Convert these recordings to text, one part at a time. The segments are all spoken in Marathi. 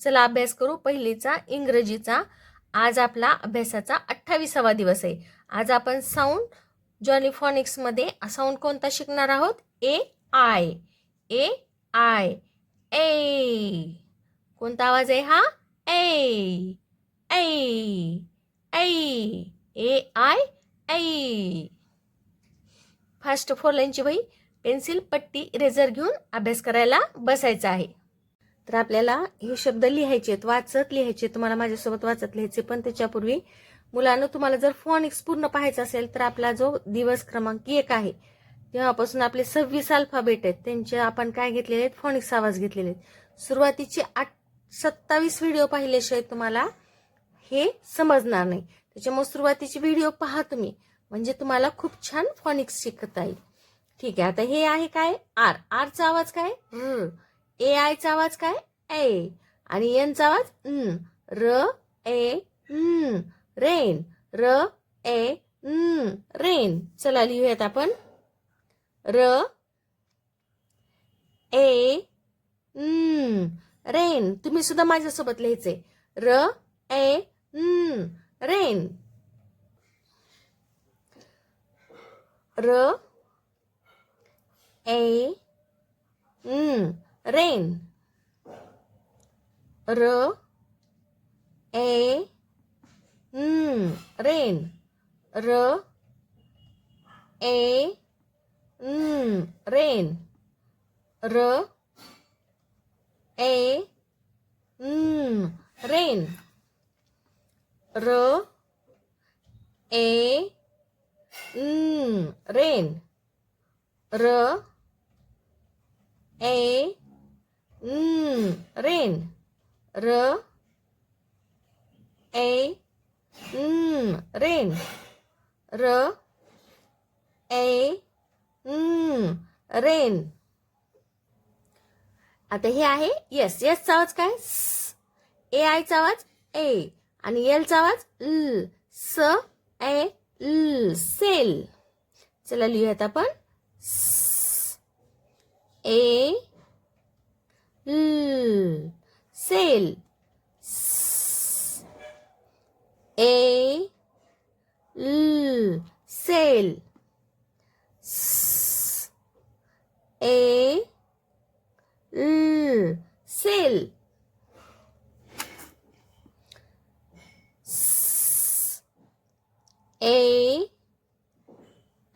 चला अभ्यास करू पहिलीचा इंग्रजीचा. आज आपला अभ्यासाचा अठ्ठावीसावा दिवस आहे. आज आपण साऊंड जॉनिफॉनिक्समध्ये साऊंड कोणता शिकणार आहोत? ए आय ए आय ए कोणता आवाज आहे हा? ए ऐ ऐ ए आय ऐ फास्ट फोर लाईनची बाई पेन्सिल पट्टी इरेझर घेऊन अभ्यास करायला बसायचा आहे. तर आपल्याला हे शब्द लिहायचे आहेत वाचत लिहायचे आहेत. तुम्हाला माझ्यासोबत वाचत लिहायचे पण त्याच्यापूर्वी मुलांना तुम्हाला जर फॉनिक्स पूर्ण पाहायचा असेल तर आपला जो दिवस क्रमांक एक आहे तेव्हापासून आपले सव्वीस अल्फाबेट आहेत. त्यांचे आपण काय घेतलेले आहेत? फॉनिक्स आवाज घेतलेले आहेत. सुरुवातीचे आठ सत्तावीस व्हिडिओ पाहिल्याशिवाय तुम्हाला हे समजणार नाही. त्याच्यामुळे सुरुवातीचे व्हिडिओ पहा तुम्ही. म्हणजे तुम्हाला खूप छान फॉनिक्स शिकता येईल. ठीक आहे आता हे आहे काय? आर आरचा आवाज काय? र ए आयचा आवाज काय? ए. आणि एनचा आवाज न. र ए न. रेन. र ए न. रेन. चला लिहूयात आपण. र ए न. रेन. तुम्ही सुद्धा माझ्यासोबत लिहायचे र ए न. रेन. र ए न. रेन. र ए न रेन. र ए न रेन. र ए न रेन. र ए न रेन. र ए रेन र ए रेन र ए रेन आता हे आहे यस येसचा आवाज काय? स ए आयचा आवाज ए आणि एलचा आवाज ल स ए ल सेल चला लिहूयात आपण. S A L. Sail. S. A. L. Sail. S. A. L. Sail. S. A.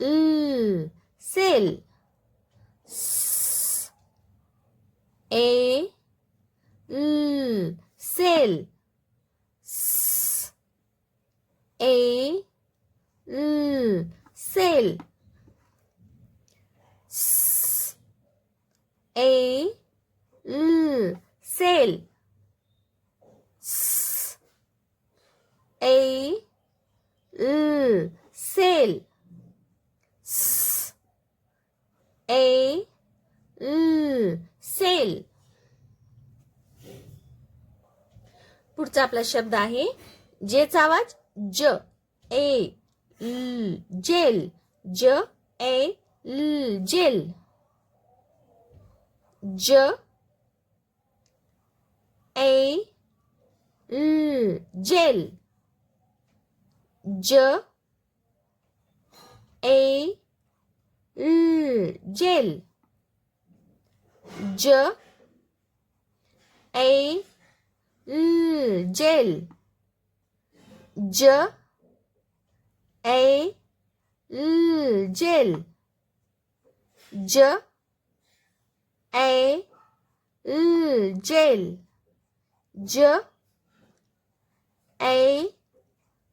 L. Sail. A L sail S A L sail S A L sail S A L sail S A L sail पुढचा आपला शब्द आहे जेचा आवाज ज ए ल जेल. ज ए ल जेल. ज ए ल जेल. ज ए ल jail. J. A. L. Gel. J. A. L. Gel. J. A. L. Gel. J. A.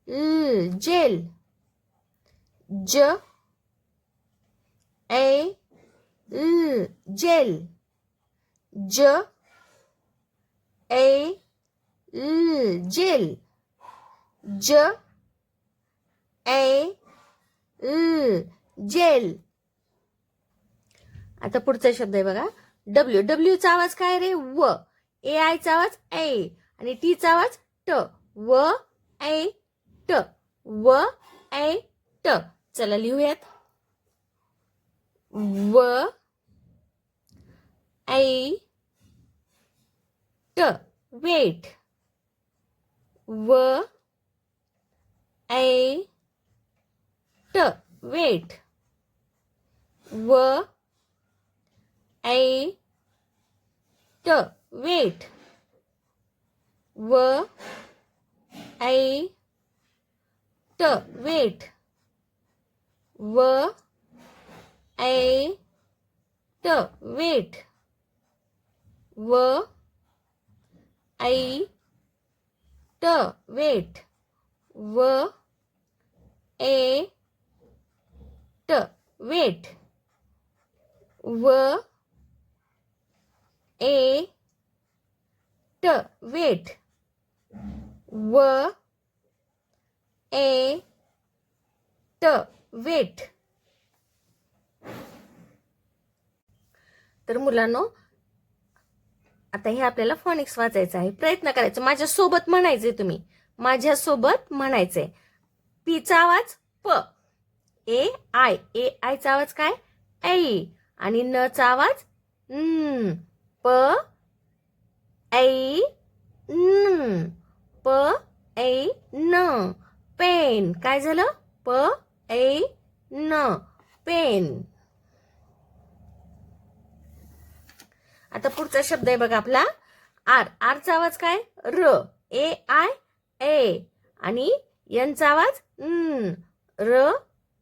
L. Gel. J. A. L. Gel. ज ए ल जेल ज ए ल जेल आता पुढचा शब्द आहे बघा. डब्ल्यू डब्ल्यूचा आवाज काय रे? व ए आयचा आवाज ए आणि टीचा आवाज ट व ए ट व ए ट चला लिहूयात. व eight wait. W eight wait. W eight wait. W eight wait. I to wait. व ऐ ट वेट व ए ट वेट व ए ट वेट व ए ट वेट. तर मुलांनो आता हे आपल्याला फॉनिक्स वाचायचं आहे. प्रयत्न करायचा. माझ्यासोबत म्हणायचंय तुम्ही. माझ्यासोबत म्हणायचंय. पीचा आवाज प. ए आय. ए आयचा आवाज काय? ऐ. आणि न चा आवाज न. प. ऐ. न. प. ऐ. न. पेन. काय झालं? प. ऐ. न. पेन. आता पुढचा शब्द आहे बघा आपला. आर. आरचा आवाज काय? र. A I A. आणि यांचा आवाज न. र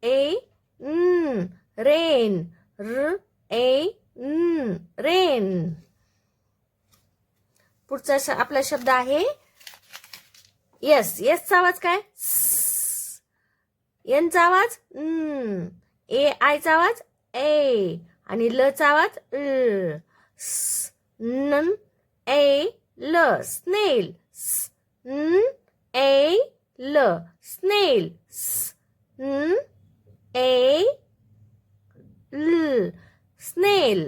ए न. रेन. र ए न. रेन. पुढचा श- आपला शब्द आहे. यस. यसचा आवाज काय? यांचा आवाज न. ए आयचा आवाज ए. आणि लचा आवाज ल. S N A L snail. S N A L snail. S N A L snail.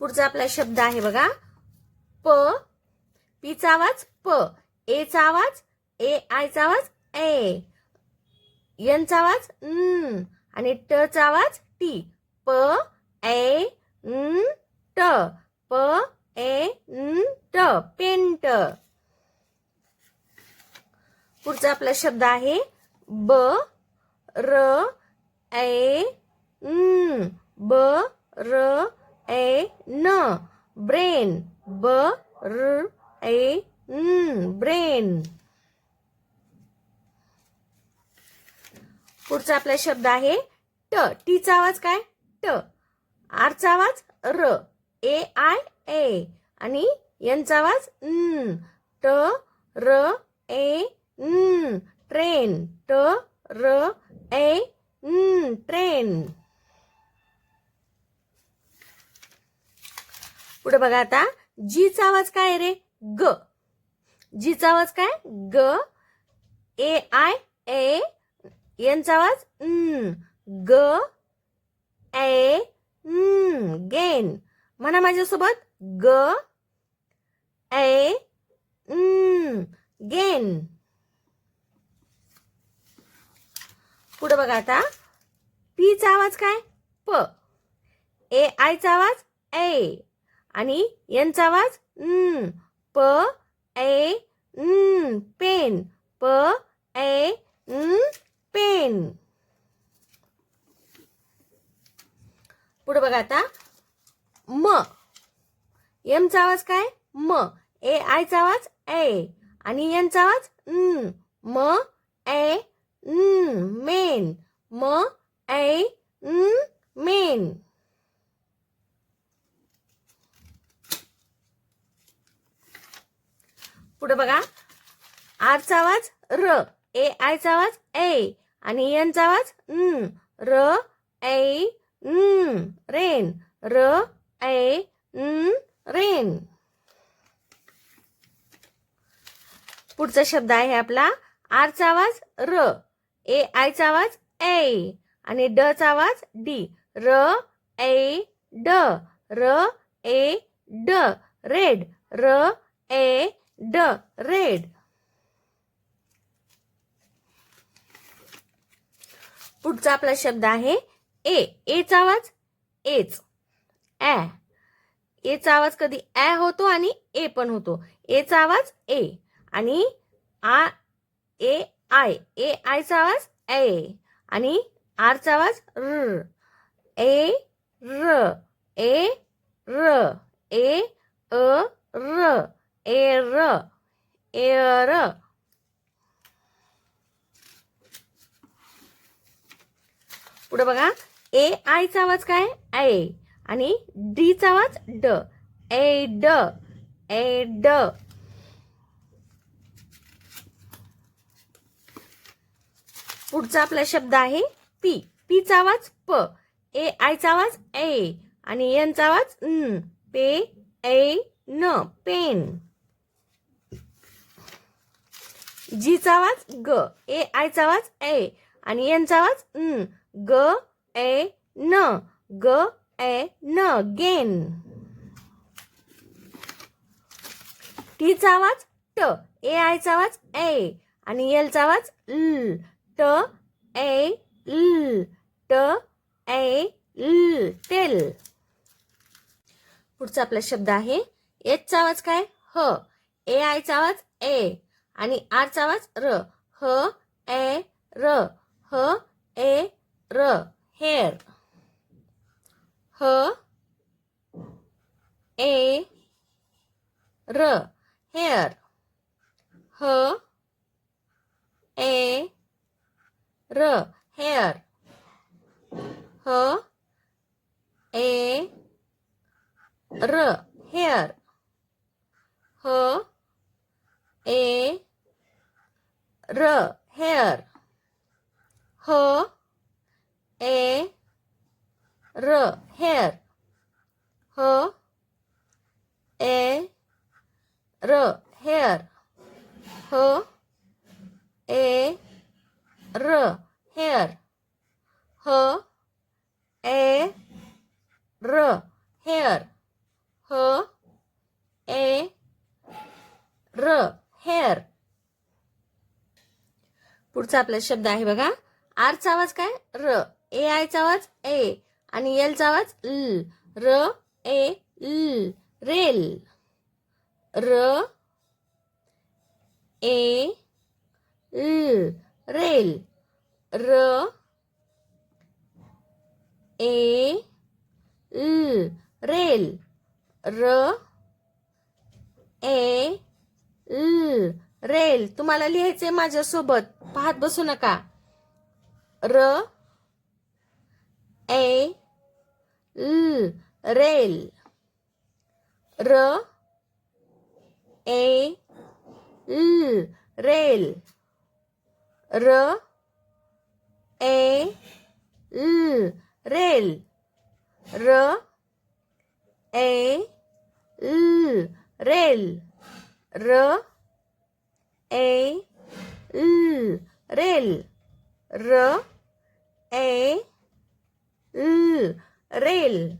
पुढचा आपला शब्द आहे बघा. प पीचा आवाज प एचा आवाज ए आयचा आवाज ए. यांचा आवाज न. आणि टचा आवाज टी प ए न ट. प ए न ट. पेंट. पुढचा आपला शब्द आहे ब र ए न. ब र ए न. ब्रेन. ब र ए न. ब्रेन. पुढचा आपला शब्द आहे ट. टीचा आवाज काय? ट. आरचा आवाज र. A I A. आणि यांचा आवाज न. ट र ए न. ट्रेन. ट र ए न. ट्रेन. पुढे बघा आता. जीचा आवाज काय रे? ग. जीचा आवाज काय? ग. A I A. यांचा आवाज न. ग ए न गेन. म्हणा माझ्यासोबत. ग ए न गेन. पुढे बघा आता. पीचा आवाज काय? प. ए आयचा आवाज? ए. आणि यांचा आवाज? न प ए न पेन. प ए न पेन. पुढे बघा आता. म. एमचा आवाज काय? म. ए आयचा आवाज ए आणि यांचा आवाज न म ए न मेन म ए न मेन पुढे बघा. आरचा आवाज र ए आयचा आवाज ए आणि यांचा आवाज न र ए न रेन र ए न रेन पुढचा शब्द आहे आपला आरचा आवाज र ए आयचा आवाज ए आणि ड चा आवाज डी र ए ड र ए ड रेड र ए ड रेड पुढचा आपला शब्द आहे ए एचा आवाज? एच. ए एचा आवाज कधी ॲ होतो आणि ए पण होतो. एचा आवाज ए आणि आ ए आय. ए आयचा आवाज ए आणि आरचा आवाज र. ए र. ए र. ए अ र. ए र. ए र. पुढे बघा. ए आयचा आवाज काय? ए. आणि डीचा आवाज ड. ए ड. ए ड. पुढचा आपला शब्द आहे पी. पीचा आवाज प. ए आयचा आवाज ए. आणि यांचा आवाज न. पे ए न. पेन. जीचा आवाज ग. ए आयचा आवाज ए. आणि यांचा आवाज न. ग ए न ग ए न गेन. टीचा आवाज ट ए आयचा आवाज ए आणि एलचा आवाज ल ट ए ल ट ए ल टेल पुढचा आपला शब्द आहे एचचा आवाज काय? ह. ए आयचा आवाज ए आणि आरचा आवाज र. ह ए र. ह ए र. hair. Her. A. R. Hair. Her. A. R. Hair. Her. A. R. Hair. Her. A. R. Hair. Her. ए र हेअर. ह ए र हेअर. ह ए र हेअर. ह ए र हेअर. ह ए र हेअर. पुढचा आपला शब्द आहे बघा. आरचा आवाज काय? र. ए आयचा आवाज ए आणि एलचा आवाज ल. र ए ल. रेल. र ए ल. रेल. र ए ल. रेल. र ए ल. रेल. तुम्हाला लिहायचंय माझ्यासोबत. पाहत बसू नका. र A L rail R A L rail R A L rail R A L rail R A L rail R A ल रेल.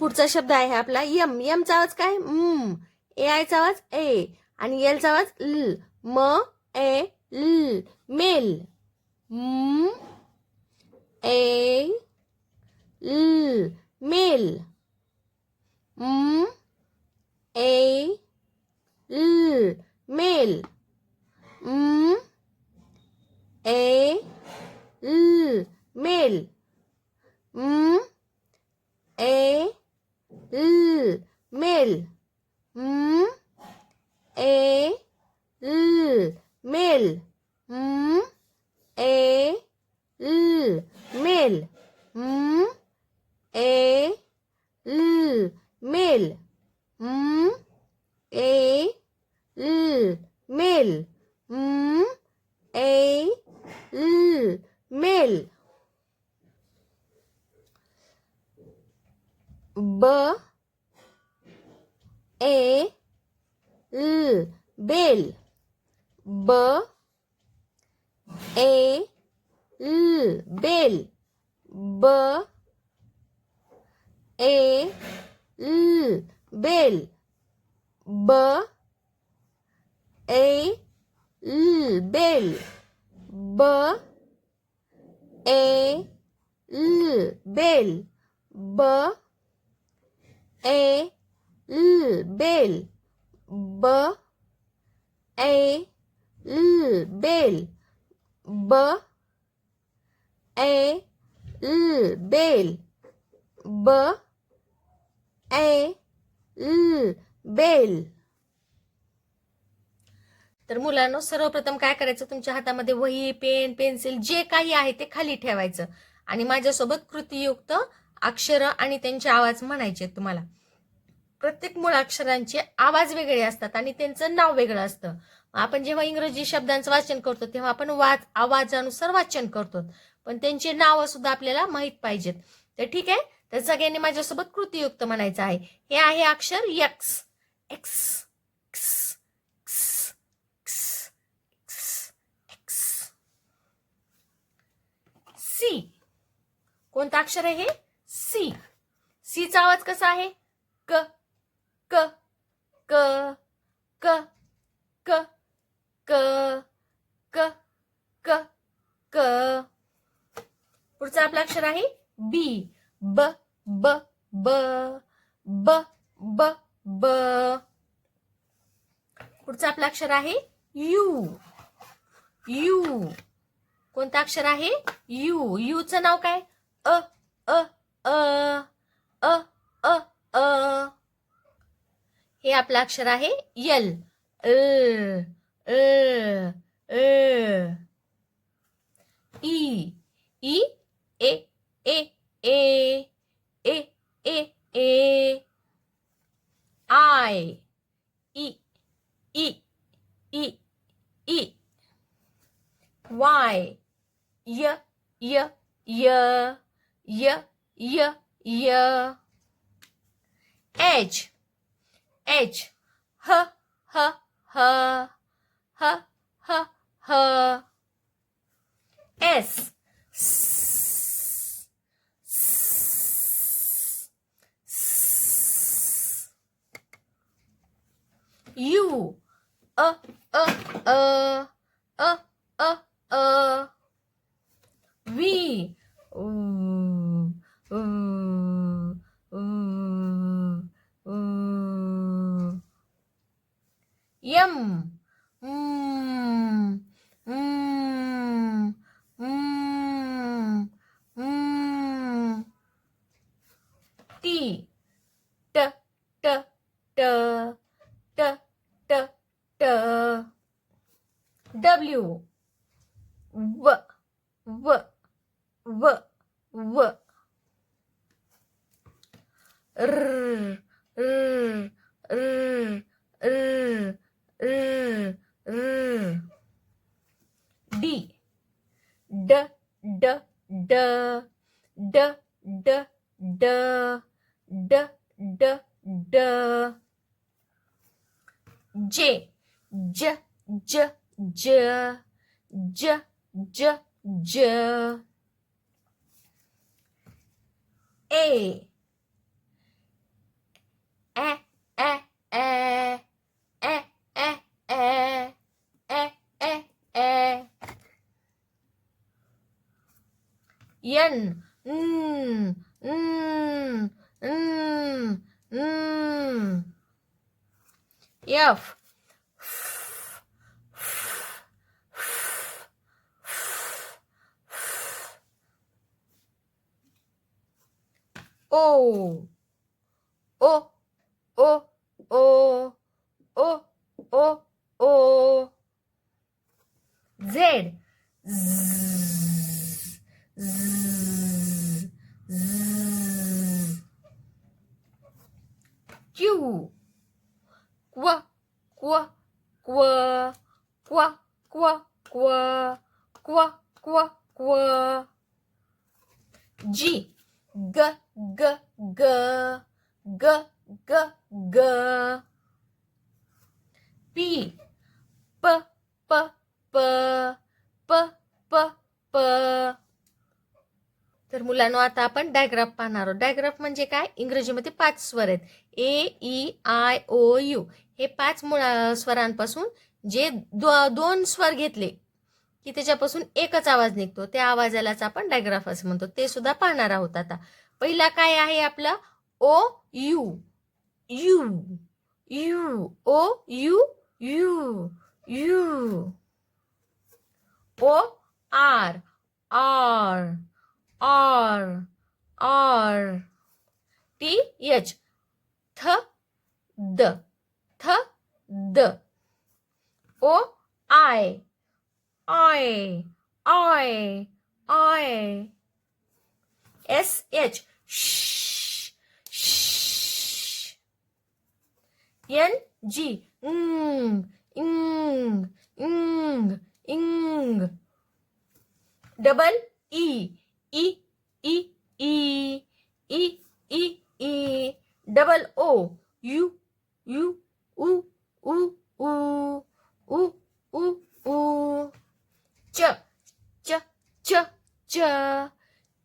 पुढचा शब्द आहे आपला यम. यमचा आवाज काय? म. ए आयचा आवाज ए. आणि एलचा आवाज ल. म ए ल. मेल. म ए ल. मेल. म ए ल. मेल. म ए ल. male m. A l. Male m. A l. Male m. A l. Male m. A l. Male m. A l. Male m. A l. Male b a l bill b a l bill b a l bill b a l bill b a l bill b ए ल बेल ब ए ल बेल ब ए ल बेल ब ए ल बेल तर मुलांनो सर्वप्रथम काय करायचं? तुमच्या हातामध्ये वही पेन पेन्सिल जे काही आहे ते खाली ठेवायचं. आणि माझ्यासोबत कृतीयुक्त अक्षरं आणि त्यांचे आवाज म्हणायचे तुम्हाला. प्रत्येक मुळाक्षरांचे आवाज वेगळे असतात आणि त्यांचं नाव वेगळं असतं. आपण जेव्हा इंग्रजी शब्दांचं वाचन करतो तेव्हा आपण वाच आवाजानुसार वाचन करतो. पण त्यांची नावं सुद्धा आपल्याला माहीत पाहिजेत. तर ठीक आहे? तर सगळ्यांनी माझ्यासोबत कृतीयुक्त म्हणायचं आहे. हे आहे अक्षर X. X X X X X. C. कोणतं अक्षर आहे हे? सी. सीचा आवाज कसा आहे? क क क क क क क क क. पुढचा आपला अक्षर आहे बी ब ब ब ब ब ब. पुढचं आपला अक्षर आहे यू यू कोणता अक्षर आहे? यू यूचं नाव काय? अ अ अ अ अ अ. हे आपलं अक्षर आहे यल. अ अ अ. E E A A A A A A. I E E E E Y य य य य y y edge. Edge. H h h. H h h. S. S s, s u. A a a a a a v. Yum. W. d, d, d, d, d. J, j, j, j, j, j, j. A, a, a, a, a, a, a. N Yaf. Oh. Oh. Oh. क्व क्व क्व क्व क्व क्व क्व जी ग ग ग ग ग ग पी प प प प प प तर मुलांनो आता आपण डायग्राफ पाहणार आहोत. डायग्राफ म्हणजे काय? इंग्रजीमध्ये पाच स्वर आहेत. A E I O U हे पाच मुळा स्वरांपासून जे दो दोन स्वर घेतले की त्याच्यापासून एकच आवाज निघतो. त्या आवाजालाच आपण डायग्राफ असं म्हणतो. ते सुद्धा पाहणार आहोत आता. पहिला काय आहे आपला? O U. U. U. O U. U. U. O R. R. R. R. T H. थ द. th d o i. Oi oi oi s h. Sh. Sh. N G. Ng. Ng. Ng. Ng. Double e. E. E. E. E. E. E. Double o. U. U у, у, у, у, у, у. Ч, ч, ч, ч,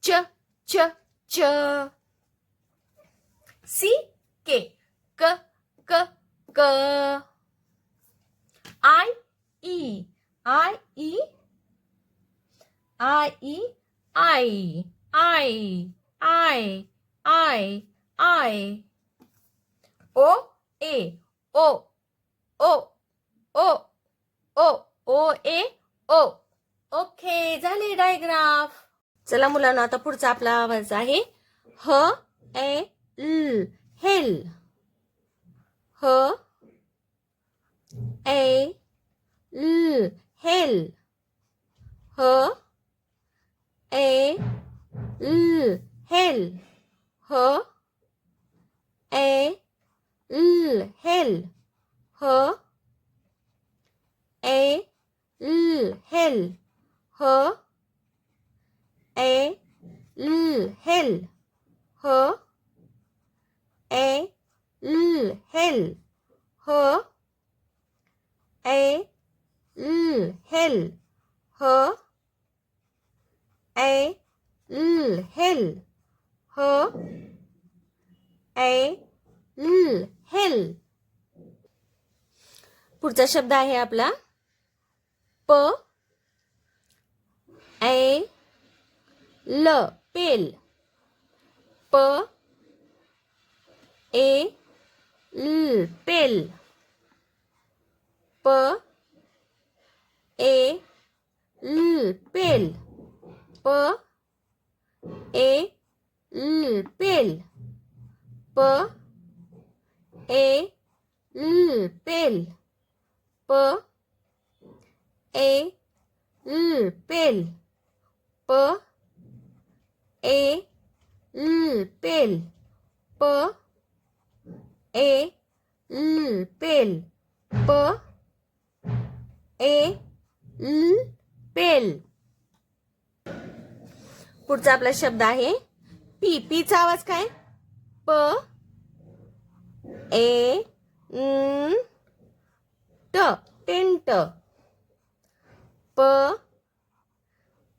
ч, ч, ч. C, K, K, K, K. I, E, I, E, I, E, I, I, I, I, I. O, A, O O O O O A O. Okay झाले डायग्राफ चला मुलांना आता पुढचा आपला आवाज आहे. ह ए ल हेल. ह ए ल हेल. ह ए ल हेल. ह A l hell. Her a l hell. Her a l hell. Her a l hell. Her a l hell. Her a l hell. Her a ल हेल. पुढचा शब्द आहे आपला प ए ल पेल. प ए ल पेल. प ए ल पेल. प ए ल पेल. प ए ल पेल. प ए ल पेल. प ए ल पेल. प ए ल पेल. प ए ल पेल. पुढचा आपला शब्द आहे पी पीचा आवाज काय? प ए न ट टेंट. प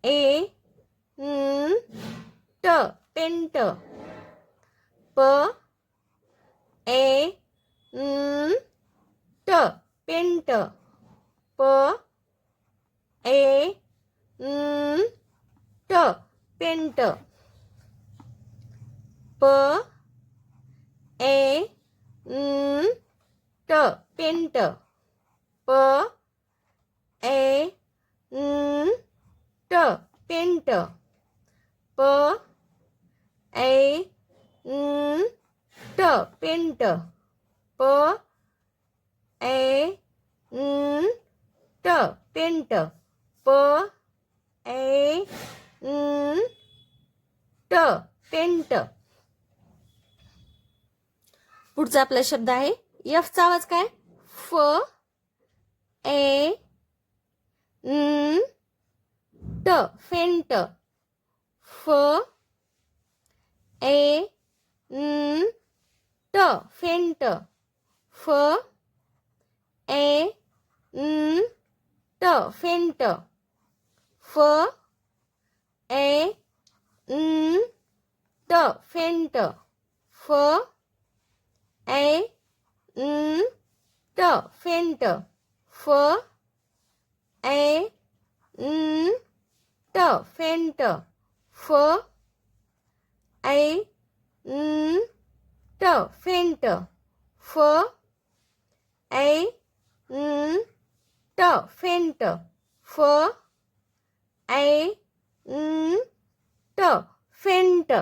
ए न ट टेंट. प ए न ट पेंट प ए न ट पेंट प ए ट पेंट प ए न ट पेंट प ए न ट पेंट प ए न ट पेंट प ए न ट पेंट पुढचा आपला शब्द आहे. यफचा आवाज काय? फ ए न ट फेंट फ ए न ट फेंट फ ए न ट फेंट फ ए न ट फेंट फ a n t faint f a n t faint f a n t faint f a n t faint f a n t faint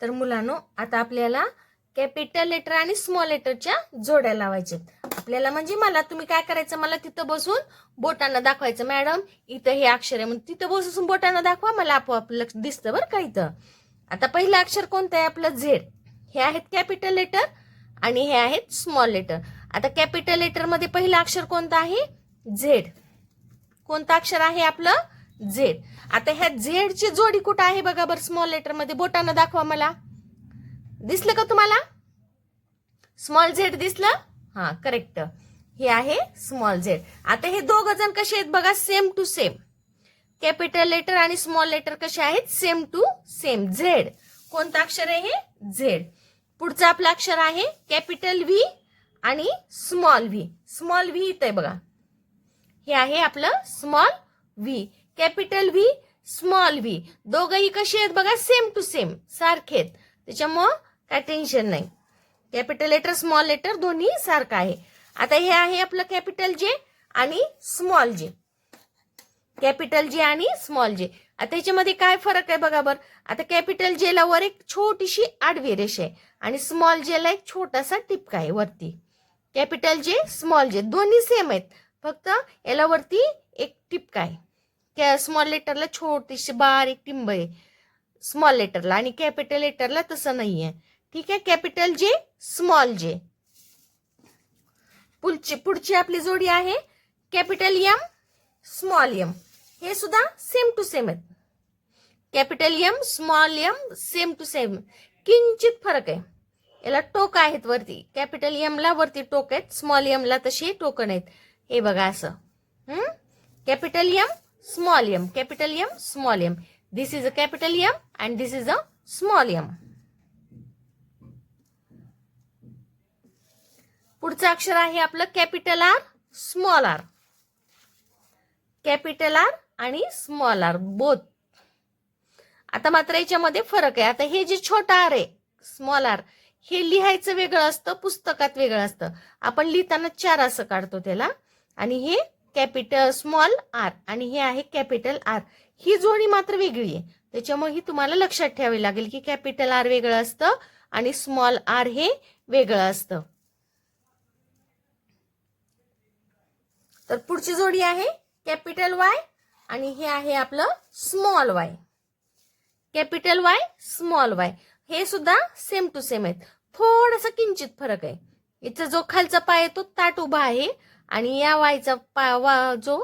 तर मुलांनो आता आपल्याला कॅपिटल लेटर आणि स्मॉल लेटरच्या जोड्या लावायच्या आपल्याला म्हणजे मला तुम्ही काय करायचं? मला तिथं बसून बोटांना दाखवायचं. मॅडम इथं हे अक्षर आहे म्हणजे तिथं बसून बोटांना दाखवा. मला आपोआप लक्ष दिसतं बरं का इथं. आता पहिलं अक्षर कोणतं आहे? आपलं झेड हे आहेत कॅपिटल लेटर आणि हे आहेत स्मॉल लेटर आता कॅपिटल लेटरमध्ये पहिलं अक्षर कोणतं आहे? झेड कोणतं अक्षर आहे आपलं? झेड आता ह्या झेडची जोडी कुठं आहे बघा बरं स्मॉल लेटरमध्ये बोटानं दाखवा मला. दिसलं का तुम्हाला? स्मॉल झेड दिसलं? हा करेक्ट हे आहे स्मॉल झेड आता हे दोघ जण कसे आहेत बघा same to same capital letter आणि स्मॉल लेटर कसे आहेत? सेम टू सेम झेड कोणतं अक्षर आहे हे? झेड पुढचं आपलं अक्षर आहे कॅपिटल व्ही आणि स्मॉल व्ही स्मॉल व्ही इथं आहे बघा. हे आहे आपलं small V capital V small V. दोघंही कसे आहेत बघा सेम टू सेम सारखे आहेत. त्याच्यामुळं काय टेन्शन नाही. कॅपिटल लेटर स्मॉल लेटर दोन्ही सारखं आहे. आता हे आहे आपलं कॅपिटल जे आणि स्मॉल जे कॅपिटल जे आणि स्मॉल जे आता याच्यामध्ये काय फरक आहे बघा बरं. आता कॅपिटल जेला वर एक छोटीशी आडवी रेष आहे आणि स्मॉल जेला एक छोटासा टिपका आहे वरती. कॅपिटल जे स्मॉल जे दोन्ही सेम आहेत. फक्त याला वरती एक टिपका आहे. स्मॉल लेटरला छोटीशी बारीक टिंब आहे. स्मॉल लेटरला आणि कॅपिटल लेटरला तसं नाहीये. ठीक आहे? कॅपिटल जे स्मॉल जे पुढची पुढची आपली जोडी आहे. कॅपिटल एम स्मॉल एम हे सुद्धा सेम टू सेम आहेत. Capital M small M same to same किंचित फरक आहे. याला टोक आहेत वरती. कॅपिटल एम वरती टोक आहेत. स्मॉल एम तसे तशी टोकन आहेत हे बघा असं. Capital M small M capital M small M this is a capital M and this is a small M पुढचं अक्षर आहे आपलं capital R small R capital R आणि स्मॉल आर बोथ आता मात्र याच्यामध्ये फरक आहे. आता हे जे छोटा आर आहे स्मॉल आर हे लिहायचं वेगळं असतं पुस्तकात वेगळं असतं. आपण लिहिताना चार असं काढतो त्याला. आणि हे कॅपिटल स्मॉल आर आणि हे आहे कॅपिटल आर. ही जोडी मात्र वेगळी आहे. त्याच्यामुळे ही तुम्हाला लक्षात ठेवावी लागेल की कॅपिटल आर वेगळं असतं आणि स्मॉल आर हे वेगळं असतं. तर पुढची जोडी आहे कॅपिटल वाय आणि हे आहे आपलं small Y. Capital Y small Y. हे सुद्धा सेम टू सेम आहेत. थोडासा किंचित फरक आहे. इथं जो खालचा पाय आहे तो ताट उभा आहे. आणि या वायचा पाय वा जो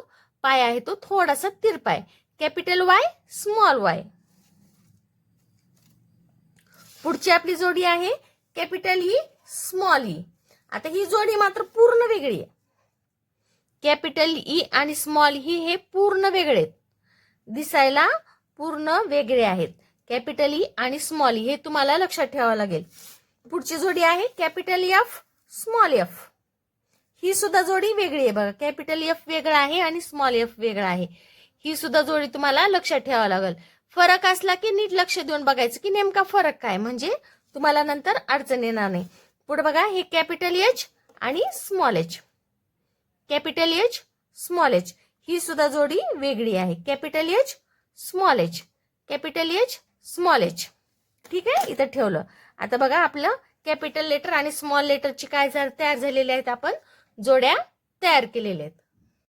पाय आहे तो थोडासा तिरपाय. Capital Y small Y. पुढची आपली जोडी आहे कॅपिटल ई स्मॉल ई आता ही जोडी मात्र पूर्ण वेगळी आहे. कॅपिटल ई आणि स्मॉल ही हे पूर्ण वेगळे आहेत. दिसायला पूर्ण वेगळे आहेत. कॅपिटल ई आणि स्मॉल ई हे तुम्हाला लक्षात ठेवावं लागेल. पुढची जोडी आहे कॅपिटल एफ स्मॉल एफ. ही सुद्धा जोडी वेगळी आहे बघा. कॅपिटल एफ वेगळा आहे आणि स्मॉल एफ वेगळा आहे. ही सुद्धा जोडी तुम्हाला लक्षात ठेवावं लागेल. फरक असला की नीट लक्ष देऊन बघायचं की नेमका फरक काय? म्हणजे तुम्हाला नंतर अडचण येणार नाही. पुढे बघा हे कॅपिटल एच आणि small H capital H small H ही सुद्धा जोडी वेगळी आहे. Capital H small H capital H small H ठीक आहे? इथं ठेवलं. आता बघा आपलं कॅपिटल लेटर आणि स्मॉल लेटरची काय झा- तयार झालेले आहेत आपण जोड्या तयार केलेल्या आहेत.